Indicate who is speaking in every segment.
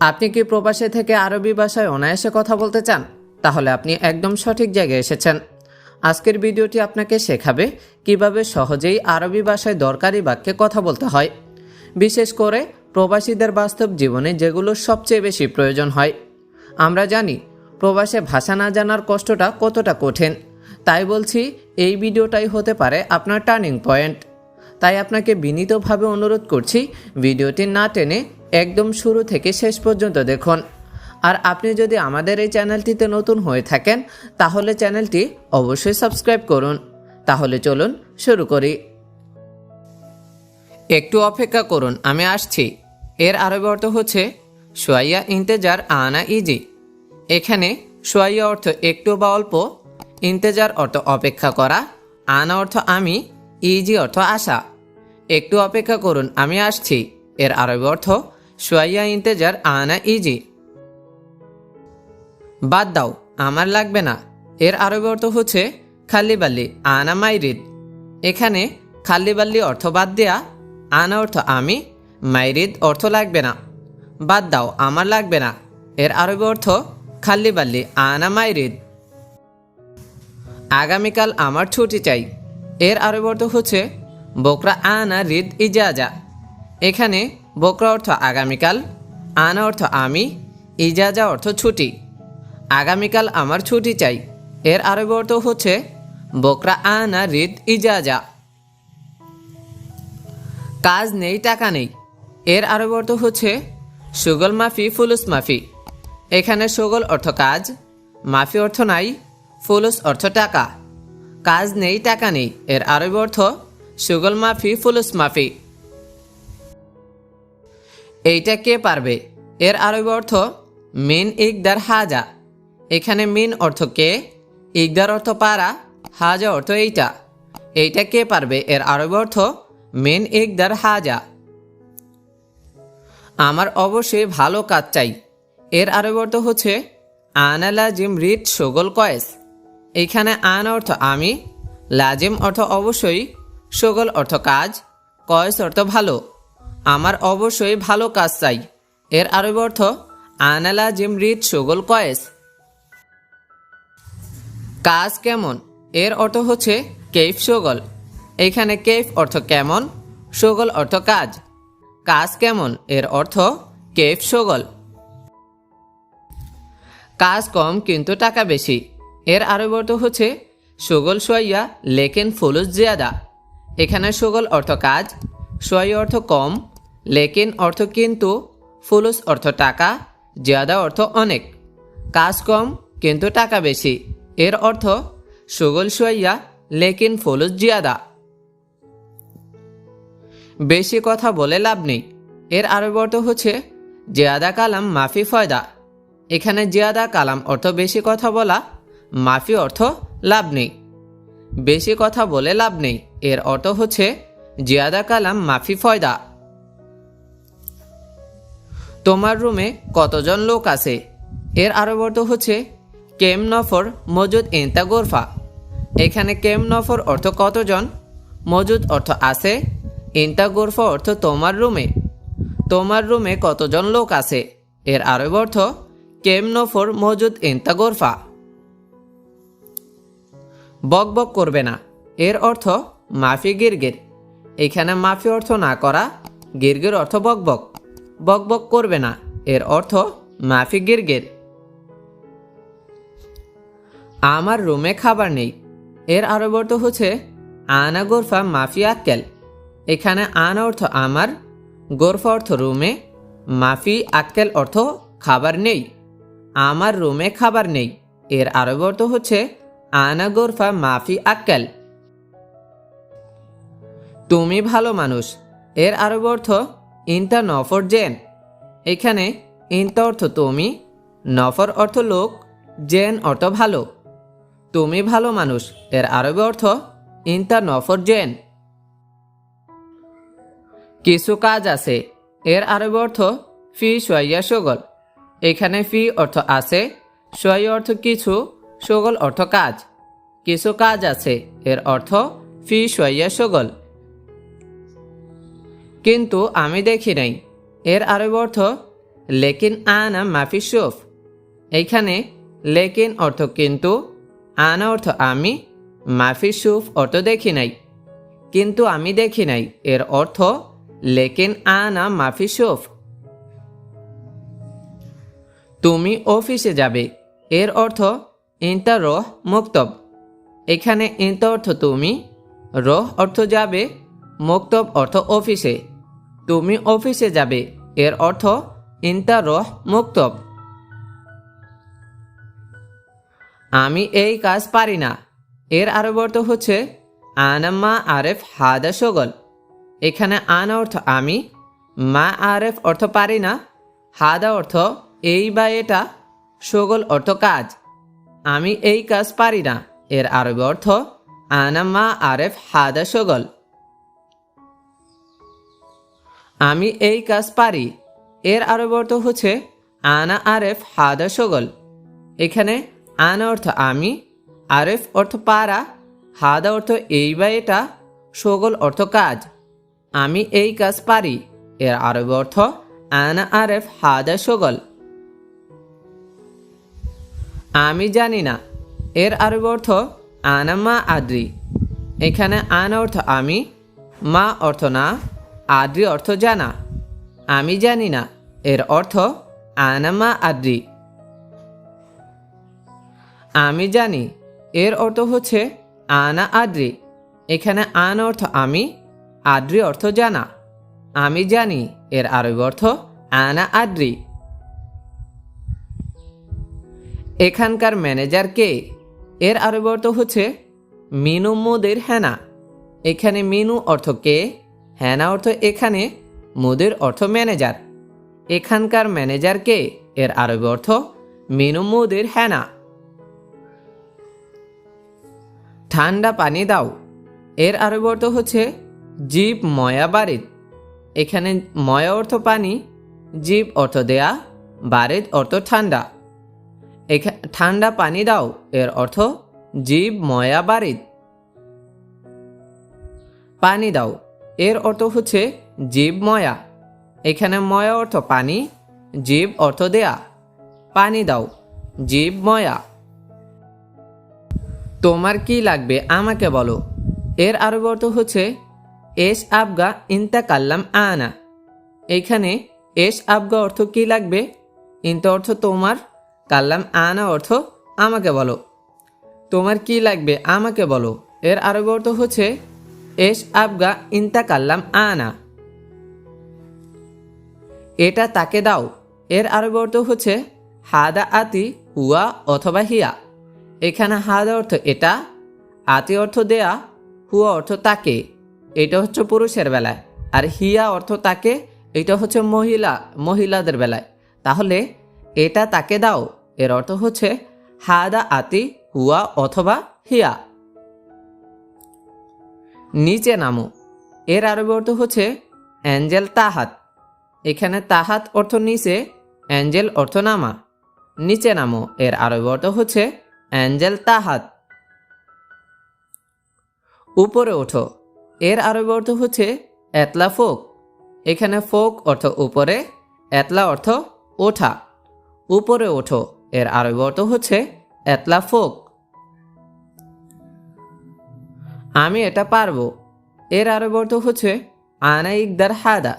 Speaker 1: আপনি কি প্রবাসে থেকে আরবি ভাষায় অনায়াসে কথা বলতে চান? তাহলে আপনি একদম সঠিক জায়গায় এসেছেন। আজকের ভিডিওটি আপনাকে শেখাবে কীভাবে সহজেই আরবি ভাষায় দরকারি বাক্যে কথা বলতে হয়। বিশেষ করে প্রবাসীদের বাস্তব জীবনে যেগুলো সবচেয়ে বেশি প্রয়োজন হয়। আমরা জানি, প্রবাসে ভাষা না জানার কষ্টটা কতটা কঠিন। তাই বলছি, এই ভিডিওটাই হতে পারে আপনার টার্নিং পয়েন্ট। তাই আপনাকে বিনীতভাবে অনুরোধ করছি ভিডিওটি না টেনে একদম শুরু থেকে শেষ পর্যন্ত দেখুন। আর আপনি যদি আমাদের এই চ্যানেলটিতে নতুন হয়ে থাকেন, তাহলে চ্যানেলটি অবশ্যই সাবস্ক্রাইব করুন। তাহলে চলুন শুরু করি। একটু অপেক্ষা করুন, আমি আসছি। এর আরবি অর্থ হচ্ছে, সোয়াইয়া ইন্তেজার আনা ইজি। এখানে সোয়াইয়া অর্থ একটু বা অল্প, ইন্তেজার অর্থ অপেক্ষা করা, আনা অর্থ আমি ইজি অর্থ আশা। একটু অপেক্ষা করুন, আমি আসছি। এর আরবি অর্থ, সোয়াইয়া ইন্তেজার আনা ইজি। বাদ দাও, আমার লাগবে না। এর আরবি অর্থ হচ্ছে, খালি বাল্লি, আনা মাইরিদ। এখানে, খালি বাল্লি অর্থ বাদ দেয়া, আনা অর্থ আমি, মাইরিদ অর্থ লাগবে না। বাদ দাও, আমার লাগবে না। এর আরবি অর্থ, খালি বাল্লি, আনা মাইরিদ। আগামীকাল আমার ছুটি চাই। এর আরবি অর্থ হচ্ছে বকরা আনা রিদ ইজাজা। এখানে বকরা অর্থ আগামীকাল, আনা অর্থ আমি, ইজাজা অর্থ ছুটি। আগামীকাল আমার ছুটি চাই। এর আরবি অর্থ হচ্ছে বকরা আনা রিদ ইজাজা। কাজ নেই, টাকা নেই। এর আরবি অর্থ হচ্ছে সুগল মাফি, ফুলুস মাফি। এখানে সুগল অর্থ কাজ, মাফি অর্থ নাই, ফুলুস অর্থ টাকা। কাজ নেই, টাকা নেই। এর আরবি অর্থ, সুগল মাফি, ফুলুস মাফি। এইটা কে পারবে? এর আরবি অর্থ, মিন ইকদার হাজা। এখানে মিন অর্থ কে? ইকদার অর্থ পারা, হাজা অর্থ এইটা। এইটা কে পারবে? এর আরবি অর্থ, মিন ইকদার হাজা। আমার অবশ্যই ভালো কাজ চাই। এর আরবি অর্থ হচ্ছে আনালা জিম রিট সগল কয়েস। এখানে আন অর্থ আমি, লাজিম অর্থ অবশ্যই, সগল অর্থ কাজ, কয়েস অর্থ ভালো। আমার অবশ্যই ভালো কাজ চাই। এর আরবি অর্থ, আনা লাজিম রিট সগল কয়েস। কাজ কেমন? এর অর্থ হচ্ছে কেফ সগল। এখানে কেফ অর্থ কেমন, সগল অর্থ কাজ। কাজ কেমন? এর অর্থ কেফ সগল। কাজ কম কিন্তু টাকা বেশি। এর আরবি অর্থ হচ্ছে সগল সোয়াইয়া লেকেন ফুলুস জিয়াদা। এখানে সগল অর্থ কাজ, সোয়াই অর্থ কম, লেকিন অর্থ কিন্তু, ফুলুস অর্থ টাকা, জিয়াদা অর্থ অনেক। কাজ কম, কিন্তু টাকা বেশি। এর অর্থ সুগল সোয়াইয়া লেকিন ফুলুস জিয়াদা। বেশি কথা বলে লাভ নেই। এর আরবি অর্থ হচ্ছে জিয়াদা কালাম মাফি ফয়দা। এখানে জিয়াদা কালাম অর্থ বেশি কথা বলা মাফি অর্থ লাভ নেই। বেশি কথা বলে লাভ নেই। এর অর্থ হচ্ছে, জিয়াদা কালাম মাফি ফয়দা। তোমার রুমে কতজন লোক আছে? এর আরব অর্থ হচ্ছে, কেম নফর মজুদ ইন্তা গোরফা। এখানে কেম নফর অর্থ কতজন? মজুদ অর্থ আছে ইন্তা গোরফা অর্থ তোমার রুমে। তোমার রুমে কতজন লোক আছে? এর আরব অর্থ, কেম নফর মজুদ ইন্তা গোরফা। বক বক করবে না। এর অর্থ মাফি গিরগির। এখানে মাফি অর্থ না করা, গিরগির অর্থ বক বক। বক বক করবে না, এর অর্থ মাফি গিরগির। আমার রুমে খাবার নেই। এর আরব অর্থ হচ্ছে আনা গোরফা মাফি আক্কেল। এখানে আনা অর্থ আমার, গোরফা অর্থ রুমে, মাফি আক্কেল অর্থ খাবার নেই। আমার রুমে খাবার নেই। এর আরব অর্থ হচ্ছে আনা গোরফা মাফি আক্কেল। তুমি ভালো মানুষ। এর আরব অর্থ, ইনতা নফর জেন। এখানে ইনতা অর্থ তুমি, নফর অর্থ লোক, জেন অর্থ ভালো। তুমি ভালো মানুষ। এর আরবি অর্থ, ইনতা নফর জেন। কিছু কাজ আছে। এর আরবি অর্থ, ফি সোয়াইয়া সগল। এখানে ফি অর্থ আছে। সোয়াইয়া অর্থ কিছু সগল অর্থ কাজ। কিছু কাজ আছে, এর অর্থ ফি সোয়াইয়া সগল। কিন্তু আমি দেখি নাই, এর আরবি অর্থ লেকিন আনা মাফি সুফ। এইখানে লেকিন অর্থ কিন্তু, আনা অর্থ আমি, মাফি সুফ অর্থ দেখি নাই। কিন্তু আমি দেখি নাই, এর অর্থ লেকিন আনা মাফি সুফ। তুমি অফিসে যাবে, এর অর্থ ইন্তা রহ মুক্তব। এখানে ইন্তা অর্থ তুমি, রহ অর্থ যাবে, মুক্তব অর্থ অফিসে। তুমি অফিসে যাবে, এর অর্থ ইন্তা রহ মুক্তব। আমি এই কাজ পারি না। এর আরব অর্থ হচ্ছে আনাম্মা আরেফ হাদা সগল এখানে আনা অর্থ আমি, মা আরেফ অর্থ পারি না। হাদা অর্থ এই বা এটা সগল অর্থ কাজ। আমি এই কাজ পারি না। এর আরবি অর্থ আনাম্মা আরেফ হাদা সগল আমি এই কাজ পারি। এর আরব অর্থ হচ্ছে, আনা আরেফ হাদা সগল এখানে, আনা অর্থ আমি, আরেফ অর্থ পারা, হাদা অর্থ এই বা এটা সগল অর্থ কাজ। আমি এই কাজ পারি। এর আরবি অর্থ, আনা আরেফ হাদা সগল আমি জানি না। এর আরবি অর্থ আনা মা আদ্রি। এখানে আন অর্থ আমি, মা অর্থ না, আদ্রি অর্থ জানা। আমি জানি না, এর অর্থ আনা মা আদ্রি। আমি জানি, এর অর্থ হচ্ছে আনা আদ্রি। এখানে আন অর্থ আমি, আদ্রি অর্থ জানা। আমি জানি, এর আরবি অর্থ আনা আদ্রি। এখানকার ম্যানেজার কে? এর আরবি অর্থ হচ্ছে মিনু মোদের হেনা। এখানে মিনু অর্থ কে? হেনা অর্থ এখানে, মোদের অর্থ ম্যানেজার। এখানকার ম্যানেজার কে? এর আরবি অর্থ মিনু মোদের হেনা। ঠান্ডা পানি দাও। এর আরবি অর্থ হচ্ছে জীব ময়া বারিদ। এখানে ময়া অর্থ পানি, জীব অর্থ দেয়া, বারিদ অর্থ ঠান্ডা। ঠান্ডা পানি দাও, এর অর্থ জীব ময়া বারিদ। পানি দাও, এর অর্থ হচ্ছে জীব ময়া। এখানে ময়া অর্থ পানি, জীব অর্থ দেয়া। পানি দাও, জীব ময়া। তোমার কি লাগবে আমাকে বলো। এর আরবি অর্থ হচ্ছে, এস আবগা ইন্তা কাল্লাম আনা। এইখানে এস আবগা অর্থ কি লাগবে? ইন্তা অর্থ তোমার কাল্লাম আনা অর্থ আমাকে বলো। তোমার কি লাগবে আমাকে বলো। এর আরবি অর্থ হচ্ছে, এস আবগা ইন্তা কাল্লাম আনা। এটা তাকে দাও। এর আরবি অর্থ হচ্ছে, হাদা আতি হুয়া অথবা হিয়া। এখানে হাদা অর্থ এটা, আতি অর্থ দেয়া, হুয়া অর্থ তাকে। এটা হচ্ছে পুরুষের বেলায়। আর হিয়া অর্থ তাকে, এটা হচ্ছে মহিলা, মহিলাদের বেলায়। তাহলে এটা তাকে দাও। এর অর্থ হচ্ছে, হাদা আতি, হুয়া অথবা হিয়া। নিচে নামো। এর আরবি অর্থ হচ্ছে, অ্যাঞ্জেল তাহাত। এখানে তাহাত অর্থ নিচে, অ্যাঞ্জেল অর্থ নামা। নিচে নামো। এর আরবি অর্থ হচ্ছে, অ্যাঞ্জেল তাহাত। উপরে ওঠো। এর আরবি অর্থ হচ্ছে, এতলা ফোক। এখানে ফোক অর্থ উপরে, এতলা অর্থ ওঠা। উপরে ওঠো। এর আরবি অর্থ হচ্ছে এতলা ফোক। আমি এটা পারব। এর আরবি অর্থ হচ্ছে আনা ইকদার হাদা।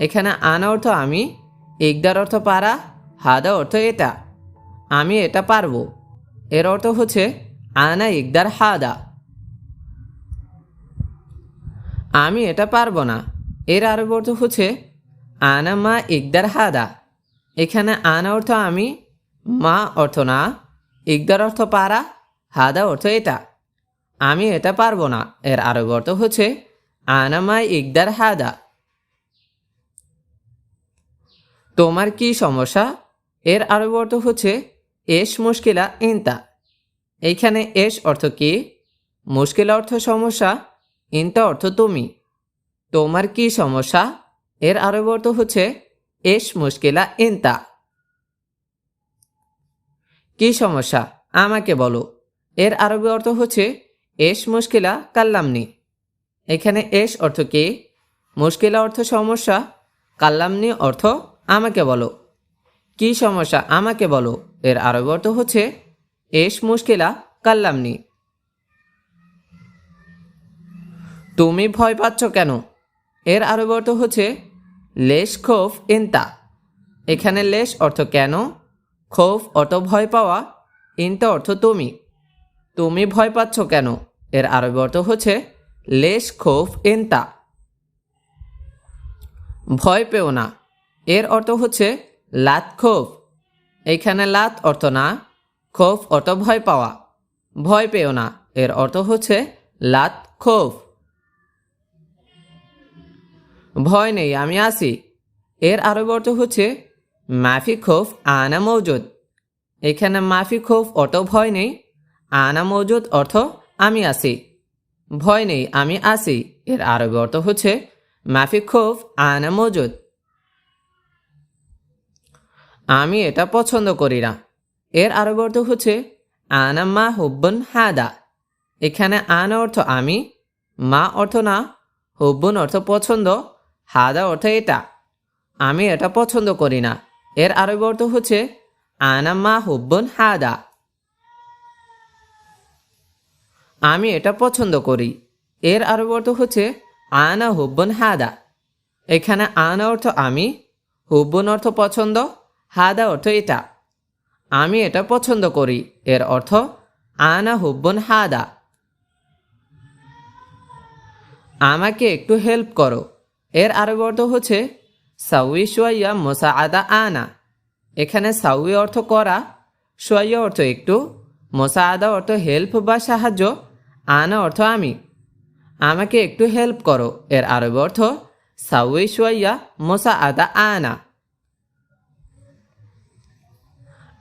Speaker 1: এখানে আনা অর্থ আমি, ইকদার অর্থ পারা, হাদা অর্থ এটা। আমি এটা পারব। এর অর্থ হচ্ছে আনা ইকদার হাদা। আমি এটা পারব না। এর আরবি অর্থ হচ্ছে আনা মা ইকদার হাদা। এখানে আনা অর্থ আমি মা অর্থ না, ইকদার অর্থ পারা, হাদা অর্থ এটা। আমি এটা পারব না, এর আরবি অর্থ হচ্ছে, আনা মা ইকদার হাদা। তোমার কি সমস্যা? এর আরবি অর্থ হচ্ছে, এস মুশকিলা ইনতা। এইখানে এস অর্থ কি? মুশকিলা অর্থ সমস্যা, ইনতা অর্থ তুমি। তোমার কি সমস্যা? এর আরবি অর্থ হচ্ছে, এস মুশকিলা ইনতা। কি সমস্যা? আমাকে বলো। এর আরবি অর্থ হচ্ছে, এস মুশকিলা কাল্লামনি। এখানে এস অর্থ কি? মুশকিলা অর্থ সমস্যা, কাল্লামনি অর্থ আমাকে বলো। কি সমস্যা? আমাকে বলো। এর আরবি অর্থ হচ্ছে, এস মুশকিলা কাল্লামনি। তুমি ভয় পাচ্ছ কেন? এর আরবি অর্থ হচ্ছে, লেশ খোফ ইন্তা। এখানে লেশ অর্থ কেন? খোফ অর্থ ভয় পাওয়া? ইনতা অর্থ তুমি। তুমি ভয় পাচ্ছ কেন? এর আরবি অর্থ হচ্ছে, লেশ, খোফ ইনতা ভয় পেও না। এর অর্থ হচ্ছে, লাত, খোফ। এইখানে লাত অর্থ না, খোফ অর্থ ভয় পাওয়া। ভয় পেও না। এর অর্থ হচ্ছে, লাত, খোফ। ভয় নেই, আমি আসি এর আরবি অর্থ হচ্ছে মাফি খোফ আনা মৌজুদ। এখানে মাফি খোফ অত ভয় নেই, আনা মৌজুদ অর্থ আমি আসি ভয় নেই, আমি আসি এর আরবি অর্থ হচ্ছে মাফি খোফ আনা মৌজুদ। আমি এটা পছন্দ করি না। এর আরবি অর্থ হচ্ছে আনা মা হুব্বন হাদা। এখানে আনা অর্থ আমি, মা অর্থ না, হুব্বন অর্থ পছন্দ, হাদা অর্থ এটা। আমি এটা পছন্দ করি না। এর আরবি অর্থ হচ্ছে, আনা মা হুব্বন হাদা। আমি এটা পছন্দ করি। এর আরবি অর্থ হচ্ছে, আনা হুব্বন হাদা। এখানে আনা অর্থ আমি, হুব্বন অর্থ পছন্দ, হাদা অর্থ এটা। আমি এটা পছন্দ করি। এর অর্থ, আনা হুব্বন হাদা। আমাকে একটু হেল্প করো। এর আরবি অর্থ হচ্ছে সাউই সোয়াইয়া মোসা আদা আনা। এখানে সাউই অর্থ করা সোয়াইয়া অর্থ একটু মোসা আদা অর্থ হেল্প বা সাহায্য, আনা অর্থ আমি। আমাকে একটু হেল্প করো, এর আরব অর্থ সাউই সোয়াইয়া মোসা আদা আনা।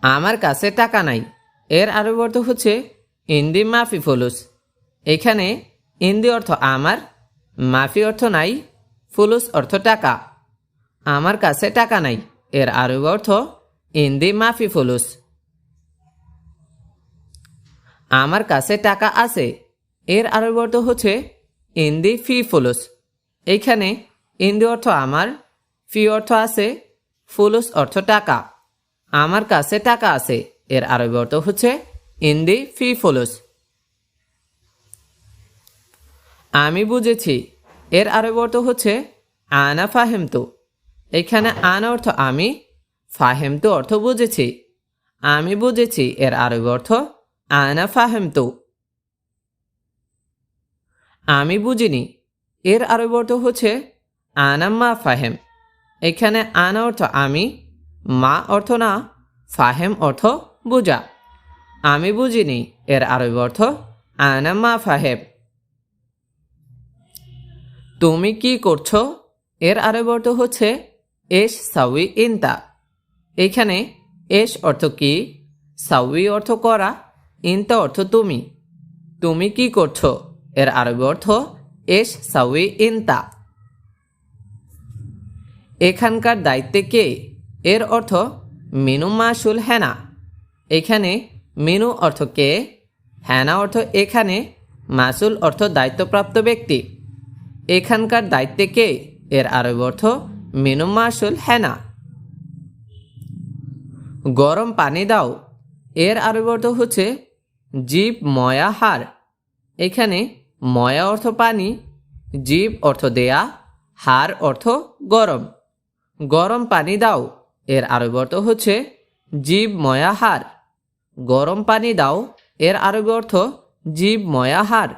Speaker 1: আমার কাছে টাকা নাই, এর আরবি অর্থ হচ্ছে ইন্দি মাফি ফুলুস। এখানে ইন্দি অর্থ আমার, মাফি অর্থ নাই, ফুলুস অর্থ টাকা। আমার কাছে টাকা নাই। এর আরবি অর্থ, ইন্দি মাফি ফুলুস। আমার কাছে টাকা আছে। এর আরবি অর্থ হচ্ছে, ইন্দি ফি ফুলুস। এইখানে ইন্দি অর্থ আমার, ফি অর্থ আছে, ফুলুস অর্থ টাকা। আমার কাছে টাকা আছে। এর আরবি অর্থ হচ্ছে, ইন্দি ফি ফুলুস। আমি বুঝেছি। এর আরবি অর্থ হচ্ছে, আনা ফাহেমতু। এখানে আন অর্থ আমি ফাহেমতু অর্থ বুঝেছি। আমি বুঝেছি এর আরবি অর্থ আনা ফাহেমতু আমি বুঝিনি, এর আরবি অর্থ হচ্ছে আনা মা ফাহেম। এখানে আনা অর্থ আমি, মা অর্থ না, ফাহেম অর্থ বুঝা। আমি বুঝিনি, এর আরবি অর্থ আনা মা ফাহেম। তুমি কি করছ? এর আরবি অর্থ হচ্ছে এস সাউই ইনতা। এখানে এস অর্থ কি? সাউই অর্থ করা, ইনতা অর্থ তুমি। তুমি কি করছ? এর আরবি অর্থ এস সাউই ইনতা। এখানকার দায়িত্বে কে? এর অর্থ মিনু মাসুল হেনা। এখানে মিনু অর্থ কে? হেনা অর্থ এখানে, মাসুল অর্থ দায়িত্বপ্রাপ্ত ব্যক্তি। এখানকার দায়িত্বে কে? এর আরবি অর্থ মিনু মাসুল হেনা গরম পানি দাও। এর আরবি অর্থ হচ্ছে জীব ময়া হার এখানে ময়া অর্থ পানি, জীব অর্থ দেয়া হার অর্থ গরম। গরম পানি দাও। এর আরবি অর্থ হচ্ছে জীব ময়া হার গরম পানি দাও। এর আরবি অর্থ জীব ময়া হার